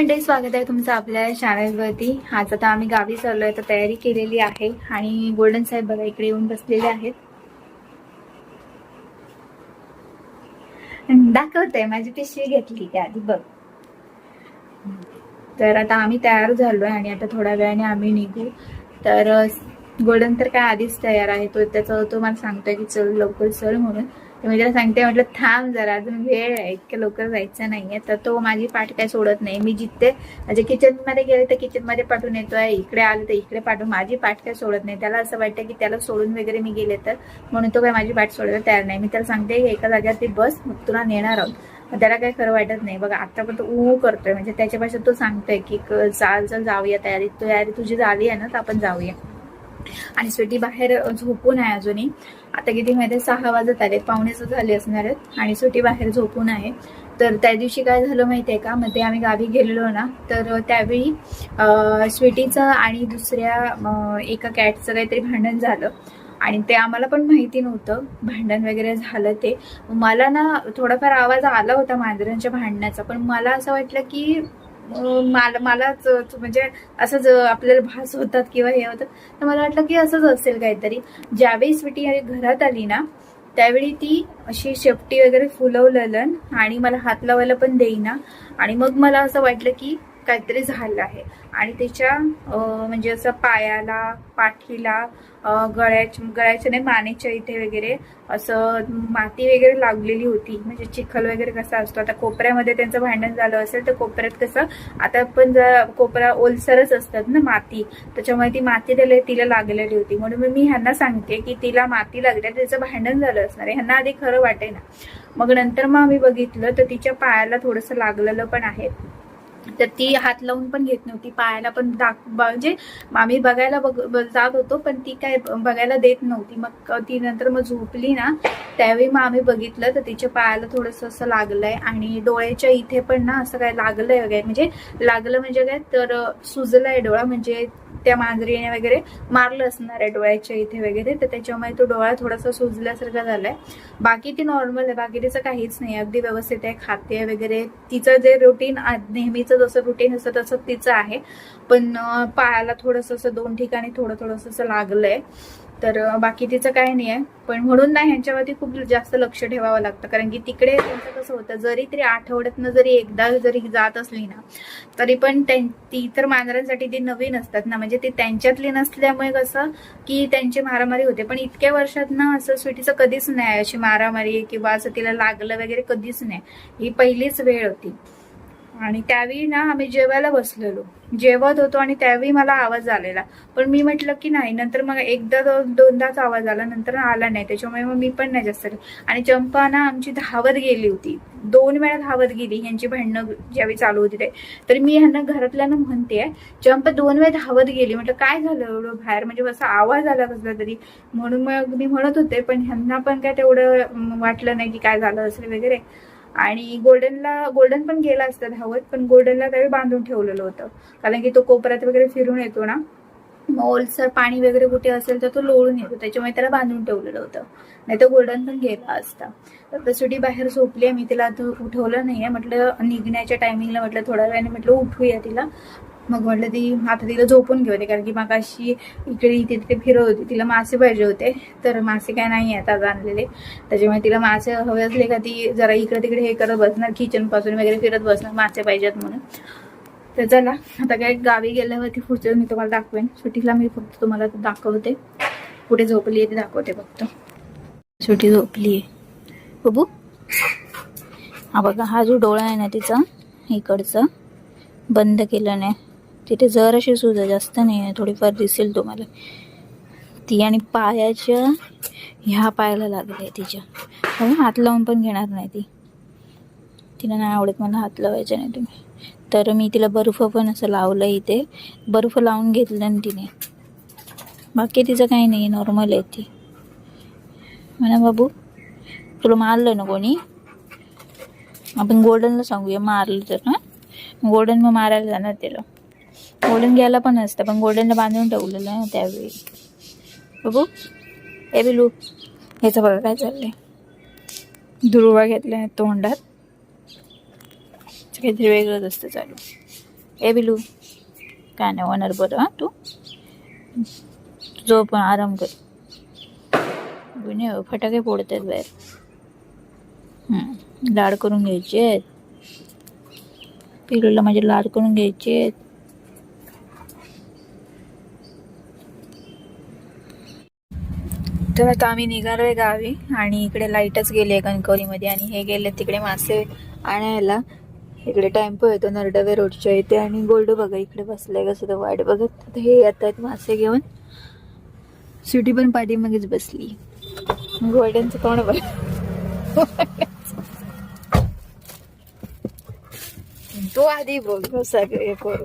मंडळी स्वागत आहे तुमचं आपल्या चॅनलवरती आज आता आम्ही गावी चाललो आहे तर तयारी केलेली आहे आणि गोल्डन साहेब बघा इकडे येऊन बसलेले आहेत. दाखवतंय माझी पिशवी घेतली त्या आधी बघ. तर आता आम्ही तयार झालोय आणि आता थोड्या वेळाने आम्ही निघू. तर गोल्डन तर काय आधीच तयार आहे तो त्याचा तो मला सांगतोय की चल लवकर चल म्हणून. मी म्हणजे त्याला सांगते म्हटलं थांब जरा अजून वेळ आहे इतक्या लवकर जायचं नाहीये. तर तो माझी पाठ काय सोडत नाही. मी जिथे म्हणजे किचनमध्ये गेले तर किचनमध्ये पाठवून येतोय इकडे आले तर इकडे पाठवून माझी पाठ काय सोडत नाही. त्याला असं वाटतं की त्याला सोडून वगैरे मी गेले तर म्हणून तो काय माझी पाठ सोडायला तयार नाही. मी त्याला सांगते की एका जाग्यावरती ती बस मग तुला नेणार आहोत. त्याला काही खरं वाटत नाही. बघा आता पण तो ऊ करतोय. म्हणजे त्याच्यापेक्षा तो सांगतोय की क- चाल चल जाऊया तयारी तयारी तुझी झाली आहे ना तर आपण जाऊया. आणि स्वीटी बाहेर झोपून आहे अजूनही. आता किती माहिती आहे, सहा वाजत आले पावणेच झाले असणार आहेत. आणि स्वीटी बाहेर झोपून आहे तर त्या दिवशी काय झालं माहिती आहे का? मध्ये आम्ही गावी गेलेलो ना तर त्यावेळी स्वीटीचं आणि दुसऱ्या एका कॅटचं काहीतरी भांडण झालं. आणि ते आम्हाला पण माहिती नव्हतं. भांडण वगैरे झालं ते. मला ना थोडाफार आवाज आला होता मांजरांच्या भांडण्याचा पण मला असं वाटलं की मला मलाच म्हणजे असंच आपल्याला भास होतात किंवा हे होतं तर मला वाटलं की असंच असेल काहीतरी. ज्यावेळी स्वीटी घरात आली ना त्यावेळी ती अशी शेपटी वगैरे फुलवलेलं आणि मला हात लावायला पण देईना. आणि मग मला असं वाटलं की काहीतरी झालं आहे. आणि तिच्या म्हणजे असं पायाला पाठीला गळ्याच्या गळ्याच्या नाही मानेच्या इथे वगैरे असं माती वगैरे लागलेली होती. म्हणजे चिखल वगैरे कसा असतो. आता कोपऱ्यामध्ये त्यांचं भांडण झालं असेल तर कोपऱ्यात कसं आता पण जर कोपरा ओलसरच असतात ना माती त्याच्यामुळे ती माती त्याला तिला लागलेली होती. म्हणून मी ह्यांना सांगते की तिला माती लागल्या त्याचं भांडण झालं असणार आहे. ह्यांना आधी खरं वाटे ना मग नंतर मग आम्ही बघितलं तर तिच्या पायाला थोडंसं लागलेलं पण आहे. तर ती हात लावून पण घेत नव्हती पायाला पण दाख म्हणजे आम्ही बघायला बघ जात होतो पण ती काय बघायला देत नव्हती. मग ती नंतर मग झोपली ना त्यावेळी मग आम्ही बघितलं तर तिच्या पायाला थोडंसं असं लागलंय आणि डोळ्याच्या इथे पण ना असं काय लागलंय वगैरे. म्हणजे लागलं म्हणजे काय तर सुजलाय डोळा. म्हणजे त्या मांजरीने वगैरे मारलं असणार आहे डोळ्याच्या इथे वगैरे तर त्याच्यामुळे तो डोळा थोडासा सुजल्यासारखा झालाय. बाकी ती नॉर्मल आहे बाकी तिचं काहीच नाही. अगदी व्यवस्थित आहे खाते वगैरे तिचं जे रुटीन नेहमीचं जसं रुटीन असतं तसं तिचं आहे. पण पायाला थोडंसं असं दोन ठिकाणी थोडं थोडंसं असं लागलंय. तर बाकी तिचं काही नाही आहे. पण म्हणून ना ह्यांच्यावरती खूप जास्त लक्ष ठेवावं लागतं. कारण की तिकडे त्यांचं कसं होतं जरी तरी आठवड्यातनं जरी एकदा जरी जात असली ना तरी पण ती इतर मांजरांसाठी ती नवीन असतात ना. म्हणजे ती त्यांच्यातली नसल्यामुळे कसं की त्यांची मारामारी होते. पण इतक्या वर्षात ना असं स्वीटीचं कधीच नाही अशी मारामारी किंवा असं तिला लागलं वगैरे कधीच नाही. ही पहिलीच वेळ होती. आणि त्यावेळी ना आम्ही जेवायला बसलेलो. जेवत होतो आणि त्यावेळी मला आवाज आलेला. पण मी म्हटलं की नाही नंतर मग एकदा दोन दोनदाच आवाज आला नंतर आला नाही. त्याच्यामुळे मग मी पण नाही जास्त आणि चंपा ना आमची धावत गेली होती. दोन वेळा धावत गेली यांची भांडणं ज्यावेळी चालू होती ते. तर मी ह्यांना घरातल्यानं म्हणते चंपा दोन वेळा धावत गेली. म्हटलं काय झालं एवढं बाहेर? म्हणजे असा आवाज आला कसला तरी. म्हणून मग मी म्हणत होते पण ह्यांना पण काय तेवढं वाटलं नाही की काय झालं असेल वगैरे. आणि गोल्डनला गोल्डन पण गेला असता धावत पण गोल्डनला त्यावेळी बांधून ठेवलेलं होतं. कारण की तो कोपऱ्यात वगैरे फिरून येतो ना मग ओलसर पाणी वगैरे कुठे असेल तर तो लोळून येतो त्याच्यामुळे त्याला बांधून ठेवलेलं होतं. नाही तर गोल्डन पण गेला असता. तर सुटी बाहेर झोपली आहे मी तिला उठवलं उठवलं नाहीये म्हटलं निघण्याच्या टायमिंगला म्हटलं थोड्या वेळाने म्हटलं उठूया तिला. मग म्हटलं ती आता तिला झोपून घेऊ दे कारण की मग अशी इकडे इथे तिथे फिरत होती तिला मासे पाहिजे होते तर मासे काय नाही आहेत आज आणलेले. त्याच्यामुळे तिला मासे हवे असले का ती जरा इकडे तिकडे हे करत बसणार किचनपासून वगैरे फिरत बसणार मासे पाहिजेत म्हणून. तर चला आता काय गावी गेल्यावरती पुढचं मी तुम्हाला दाखवेन. सुट्टीला मी फक्त तुम्हाला दाखवते. कुठे झोपली आहे ते दाखवते फक्त. सुटी झोपली आहे. बघू हा बघा हा जो डोळा आहे ना तिचा इकडचा बंद केला नाही. तिथे जर अशी सुद्धा जास्त नाही आहे थोडीफार दिसेल तुम्हाला. ती आणि पायाच्या ह्या पायाला लागले आहे तिच्या. हो, हात लावून पण घेणार नाही ती. तिला नाही आवडत मला हात लावायचा नाही तुम्ही. तर मी तिला बर्फ पण असं लावलं इथे. बर्फ लावून घेतलं ना तिने. बाकी तिचं काही नाही नॉर्मल आहे ती. म्हणा बाबू तुला मारलं ना कोणी? आपण गोल्डनला सांगूया मारलं तर हां? गोल्डन मग मारायला जाणार तिला गोल्डन घ्यायला पण असतं पण गोल्डनला बांधून ठेवलेलं ना त्यावेळी. बघू. ए बिलू ह्याचं बघा काय चाललंय. दुर्वा आहे तोंडात. काहीतरी वेगळंच असतं चालू. ए बिलू काय नाही होणार बरं हां तू? जो पण आराम कर. गुन्हे हो, फटाके फोडतात बाहेर. लाड करून घ्यायचे आहेत पिलूला माझे लाड करून घ्यायचे आहेत तर आता आम्ही निघालोय गावी आणि इकडे लाईटच गेली आहे कणकवलीमध्ये आणि हे गेले तिकडे मासे आणायला. इकडे टेम्पो येतो नरडवे रोडच्या इथे आणि गोल्ड बघा इकडे बसलाय कसं तर वाट बघत. आता हे येत आहेत मासे घेऊन. सिटी पण पाठीमागेच बसली. गोल्डनचं तोंड बघ. तो आधी बघ सगळे हे करू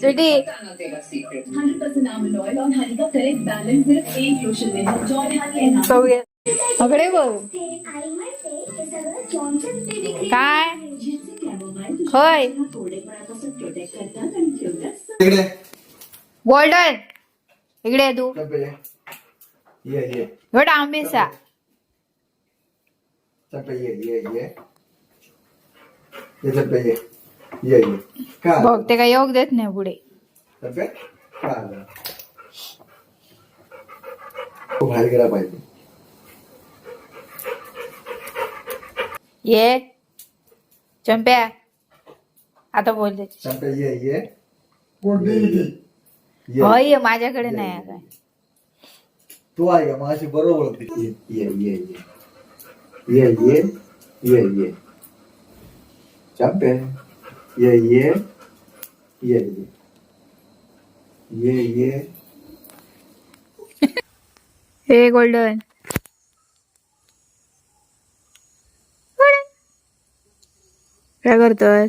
जुटी अकडे काय? होय. गोल्डन इकडे तू. घट आंबेसा ये ये ये. ये चंपे ये ये ये का बघ ते काय योग देत नाही पुढे. चंपे का आलं? तो बाहेर गेला पाहिजे. ये. चंप्या. आता बोल दे चंपे ये ये. ये होय माझ्याकडे नाही आहे काय तू आहे का? माझी बरोबर ओळखते ये ये ये ये. ये ये ये ये. चंपे ये ये ये ये ये हे गोल्डन काय करतोय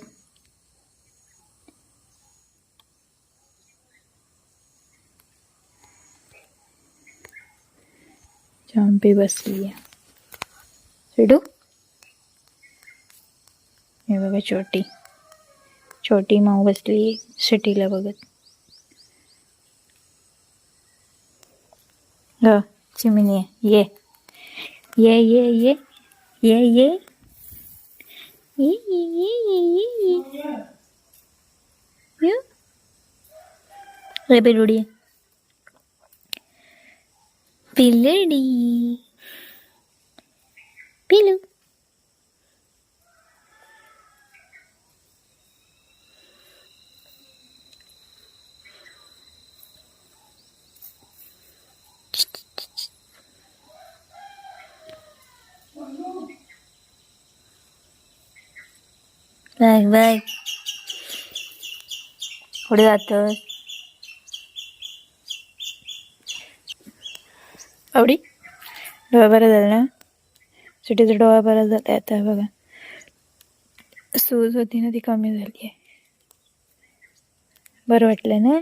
चंपी बसली आहे हे बघा छोटी छोटी माऊ बसली सिटीला बघत. ग चिमणी ये ये. ये ये ये. ये ये. ये ये ये ये ये. ये. रे बेलुडी. पिलडी पिलू बघ बघ. पुढे जातं आवडी? डोळा बरा झाला ना? सुटीचा डोळा बरा झाला आता बघा. सूज होती ना ती कमी झाली आहे बरं वाटलं ना?